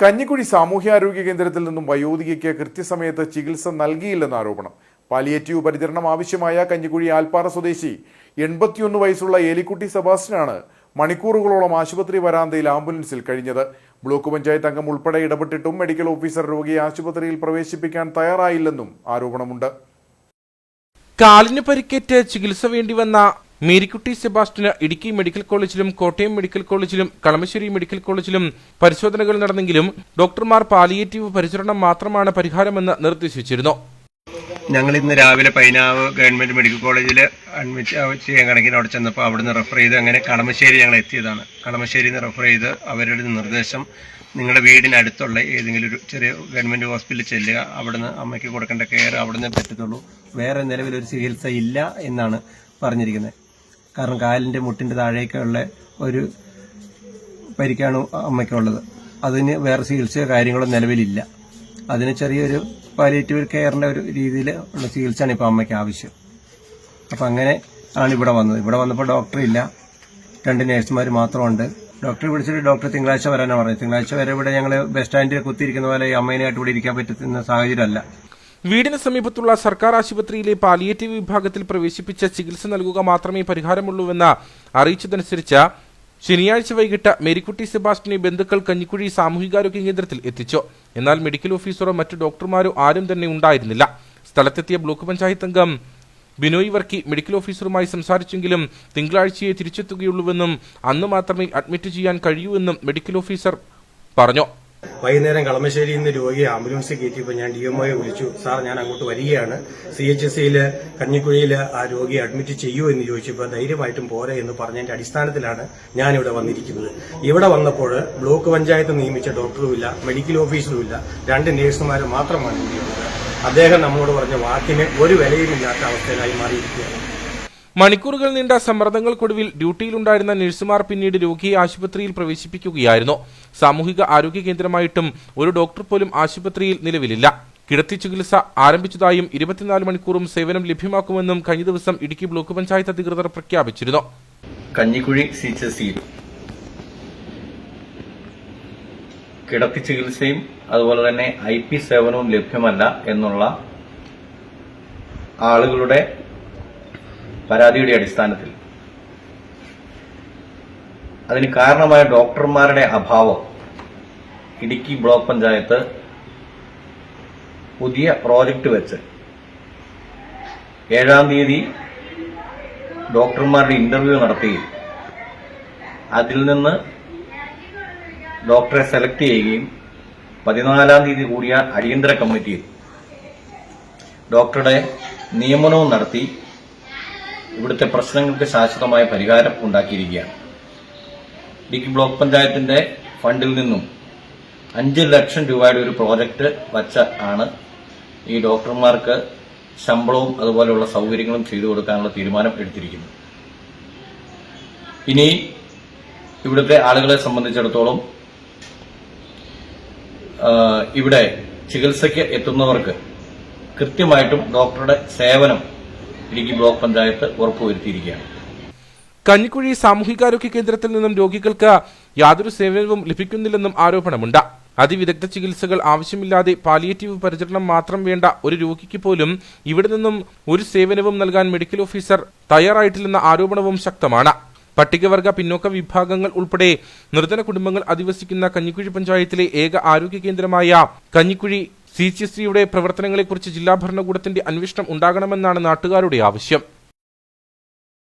കഞ്ഞിക്കുഴി സാമൂഹ്യാരോഗ്യ കേന്ദ്രത്തിൽ നിന്നും വയോധികയ്ക്ക് കൃത്യസമയത്ത് ചികിത്സ നൽകിയില്ലെന്ന ആരോപണം. പാലിയേറ്റീവ് പരിചരണം ആവശ്യമായ കഞ്ഞിക്കുഴി ആൽപ്പാറ സ്വദേശി എൺപത്തിയൊന്ന് വയസ്സുള്ള ഏലിക്കുട്ടി സെബാസ്റ്റ്യനാണ് മണിക്കൂറുകളോളം ആശുപത്രി വരാന്തയിൽ ആംബുലൻസിൽ കഴിഞ്ഞത്. ബ്ലോക്ക് പഞ്ചായത്ത് അംഗം ഉൾപ്പെടെ ഇടപെട്ടിട്ടും മെഡിക്കൽ ഓഫീസർ രോഗിയെ ആശുപത്രിയിൽ പ്രവേശിപ്പിക്കാൻ തയ്യാറായില്ലെന്നും ആരോപണമുണ്ട്. കാലിന് പരിക്കേറ്റ് ചികിത്സ വേണ്ടി വന്ന മേരിക്കുട്ടി സെബാസ്റ്റിന് ഇടുക്കി മെഡിക്കൽ കോളേജിലും കോട്ടയം മെഡിക്കൽ കോളേജിലും കളമശ്ശേരി മെഡിക്കൽ കോളേജിലും പരിശോധനകൾ നടന്നെങ്കിലും ഡോക്ടർമാർ പാലിയേറ്റീവ് പരിചരണം മാത്രമാണ് പരിഹാരമെന്ന് നിർദ്ദേശിച്ചിരുന്നു. ഞങ്ങൾ ഇന്ന് രാവിലെ പൈനാവ് ഗവൺമെന്റ് മെഡിക്കൽ കോളേജിൽ അഡ്മിറ്റ് ചെയ്യാൻ കണക്കിന് അവിടെ ചെന്നപ്പോൾ അവിടുന്ന് റെഫർ ചെയ്ത് അങ്ങനെ കളമശ്ശേരി ഞങ്ങൾ എത്തിയതാണ്. കളമശ്ശേരിയിൽ നിന്ന് റെഫർ ചെയ്ത് അവരുടെ നിർദ്ദേശം നിങ്ങളുടെ വീടിനടുത്തുള്ള ഏതെങ്കിലും ഒരു ചെറിയ ഗവൺമെന്റ് ഹോസ്പിറ്റലിൽ ചെല്ലുക അവിടുന്ന് അമ്മയ്ക്ക് കൊടുക്കേണ്ട കെയർ അവിടുന്ന് പറ്റത്തുള്ളൂ. വേറെ നിലവിലൊരു ചികിത്സ ഇല്ല എന്നാണ് പറഞ്ഞിരിക്കുന്നത്. കാരണം കാലിന്റെ മുട്ടിന്റെ താഴേക്കുള്ള ഒരു പരിക്കാണ് അമ്മയ്ക്കുള്ളത്. അതിന് വേറെ ചികിത്സയോ കാര്യങ്ങളോ നിലവിലില്ല. അതിന് ചെറിയൊരു പാലിയേറ്റീവ് കെയറിന്റെ ഒരു രീതിയിൽ ഉള്ള ചികിത്സയാണ് ഇപ്പോൾ അമ്മയ്ക്ക് ആവശ്യം. അപ്പം അങ്ങനെ ആണ് ഇവിടെ വന്നത്. ഇവിടെ വന്നപ്പോൾ ഡോക്ടർ ഇല്ല. രണ്ട് നേഴ്സുമാർ മാത്രമുണ്ട്. ഡോക്ടറെ വിളിച്ചിട്ട് ഡോക്ടർ തിങ്കളാഴ്ച വരാനാണ് പറഞ്ഞത്. തിങ്കളാഴ്ച വരെ ഇവിടെ ഞങ്ങൾ ബസ് സ്റ്റാൻഡിൽ കുത്തിയിരിക്കുന്ന പോലെ ഈ അമ്മേനായിട്ട് ഇവിടെ ഇരിക്കാൻ പറ്റുന്ന സാഹചര്യമല്ല. വീടിന് സമീപത്തുള്ള സർക്കാർ ആശുപത്രിയിലെ പാലിയേറ്റീവ് വിഭാഗത്തിൽ പ്രവേശിപ്പിച്ച ചികിത്സ നൽകുക മാത്രമേ പരിഹാരമുള്ളൂവെന്ന് അറിയിച്ചതനുസരിച്ച് ശനിയാഴ്ച വൈകിട്ട് മേരിക്കുട്ടി സെബാസ്റ്റിനെ ബന്ധുക്കൾ കഞ്ഞിക്കുഴി സാമൂഹികാരോഗ്യ കേന്ദ്രത്തിൽ എത്തിച്ചു. എന്നാൽ മെഡിക്കൽ ഓഫീസറോ മറ്റു ഡോക്ടർമാരോ ആരും തന്നെ ഉണ്ടായിരുന്നില്ല. സ്ഥലത്തെത്തിയ ബ്ലോക്ക് പഞ്ചായത്ത് അംഗം ബിനോയ് വർക്കി മെഡിക്കൽ ഓഫീസറുമായി സംസാരിച്ചെങ്കിലും തിങ്കളാഴ്ചയെ തിരിച്ചെത്തുകയുള്ളൂവെന്നും അന്ന് മാത്രമേ അഡ്മിറ്റ് ചെയ്യാൻ കഴിയൂ എന്നും മെഡിക്കൽ ഓഫീസർ പറഞ്ഞു. വൈകുന്നേരം കളമശ്ശേരിയിൽ നിന്ന് രോഗിയെ ആംബുലൻസിൽ കയറ്റിയപ്പോൾ ഞാൻ ഡിഎംഒയെ വിളിച്ചു. സാർ ഞാൻ അങ്ങോട്ട് വരികയാണ്. സി എച്ച് എസ് സിയിൽ കഞ്ഞിക്കുഴിയിൽ ആ രോഗിയെ അഡ്മിറ്റ് ചെയ്യൂ എന്ന് ചോദിച്ചപ്പോൾ ധൈര്യമായിട്ടും പോരെ എന്ന് പറഞ്ഞതിന്റെ അടിസ്ഥാനത്തിലാണ് ഞാനിവിടെ വന്നിരിക്കുന്നത്. ഇവിടെ വന്നപ്പോൾ ബ്ലോക്ക് പഞ്ചായത്ത് നിയമിച്ച ഡോക്ടറുമില്ല മെഡിക്കൽ ഓഫീസറുമില്ല രണ്ട് നഴ്സുമാർ മാത്രമാണ് ഇവിടെയുള്ളത്. അദ്ദേഹം നമ്മളോട് പറഞ്ഞ വാക്കിന് ഒരു വിലയുമില്ലാത്ത അവസ്ഥയിലായി മാറിയിരിക്കുകയാണ്. മണിക്കൂറുകൾ നീണ്ട സമ്മർദ്ദങ്ങൾക്കൊടുവിൽ ഡ്യൂട്ടിയിലുണ്ടായിരുന്ന നഴ്സുമാർ പിന്നീട് രോഗിയെ ആശുപത്രിയിൽ പ്രവേശിപ്പിക്കുകയായിരുന്നു. സാമൂഹിക ആരോഗ്യ കേന്ദ്രമായിട്ടും ഒരു ഡോക്ടർ പോലും ആശുപത്രിയിൽ നിലവിലില്ല. കിടത്തി ചികിത്സ ആരംഭിച്ചതായും ഇരുപത്തിനാല് മണിക്കൂറും സേവനം ലഭ്യമാക്കുമെന്നും കഴിഞ്ഞ ദിവസം ഇടുക്കി ബ്ലോക്ക് പഞ്ചായത്ത് അധികൃതർ പ്രഖ്യാപിച്ചിരുന്നു. കഞ്ഞിക്കുഴി സി എച്ച് എസ് കിടത്തി ചികിത്സയും അതുപോലെ തന്നെ ഐ പി സേവനവും ലഭ്യമല്ല എന്നുള്ള ആളുകളുടെ പരാതിയുടെ അടിസ്ഥാനത്തിൽ. അതിന് കാരണമായ ഡോക്ടർമാരുടെ അഭാവം ഇടുക്കി ബ്ലോക്ക് പഞ്ചായത്ത് പുതിയ പ്രോജക്റ്റ് വെച്ച്. ഏഴാം തീയതി ഡോക്ടർമാരുടെ ഇന്റർവ്യൂ നടത്തുകയും അതിൽ നിന്ന് ഡോക്ടറെ സെലക്ട് ചെയ്യുകയും പതിനാലാം തീയതി കൂടിയ അടിയന്തര കമ്മിറ്റിയിൽ ഡോക്ടറുടെ നിയമനവും നടത്തി ഇവിടുത്തെ പ്രശ്നങ്ങൾക്ക് ശാശ്വതമായ പരിഹാരം ഉണ്ടാക്കിയിരിക്കുകയാണ്. ഇടുക്കി ബ്ലോക്ക് പഞ്ചായത്തിന്റെ ഫണ്ടിൽ നിന്നും അഞ്ച് ലക്ഷം രൂപയുടെ ഒരു പ്രോജക്റ്റ് വച്ച ആണ് ഈ ഡോക്ടർമാർക്ക് ശമ്പളവും അതുപോലെയുള്ള സൗകര്യങ്ങളും ചെയ്തു കൊടുക്കാനുള്ള തീരുമാനം എടുത്തിരിക്കുന്നത്. ഇനി ഇവിടുത്തെ ആളുകളെ സംബന്ധിച്ചിടത്തോളം ഇവിടെ ചികിത്സയ്ക്ക് എത്തുന്നവർക്ക് കൃത്യമായിട്ടും ഡോക്ടറുടെ സേവനം ഇടുക്കി ബ്ലോക്ക് പഞ്ചായത്ത് ഉറപ്പുവരുത്തിയിരിക്കുകയാണ്. കഞ്ഞിക്കുഴി സാമൂഹികാരോഗ്യ കേന്ദ്രത്തിൽ നിന്നും രോഗികൾക്ക് യാതൊരു സേവനവും ലഭിക്കുന്നില്ലെന്നും ആരോപണമുണ്ട്. അതിവിദഗ്ധ ചികിത്സകൾ ആവശ്യമില്ലാതെ പാലിയേറ്റീവ് പരിചരണം മാത്രം വേണ്ട ഒരു രോഗിക്ക് പോലും ഇവിടെ നിന്നും ഒരു സേവനവും നൽകാൻ മെഡിക്കൽ ഓഫീസർ തയ്യാറായിട്ടില്ലെന്ന ആരോപണവും ശക്തമാണ്. പട്ടികവർഗ പിന്നോക്ക വിഭാഗങ്ങൾ ഉൾപ്പെടെ നിർധന കുടുംബങ്ങൾ അധിവസിക്കുന്ന കഞ്ഞിക്കുഴി പഞ്ചായത്തിലെ ഏക ആരോഗ്യ കേന്ദ്രമായ കഞ്ഞിക്കുഴി സി എച്ച് എസ് സിയുടെ പ്രവർത്തനങ്ങളെക്കുറിച്ച് ജില്ലാ ഭരണകൂടത്തിന്റെ അന്വേഷണം ഉണ്ടാകണമെന്നാണ് നാട്ടുകാരുടെ ആവശ്യം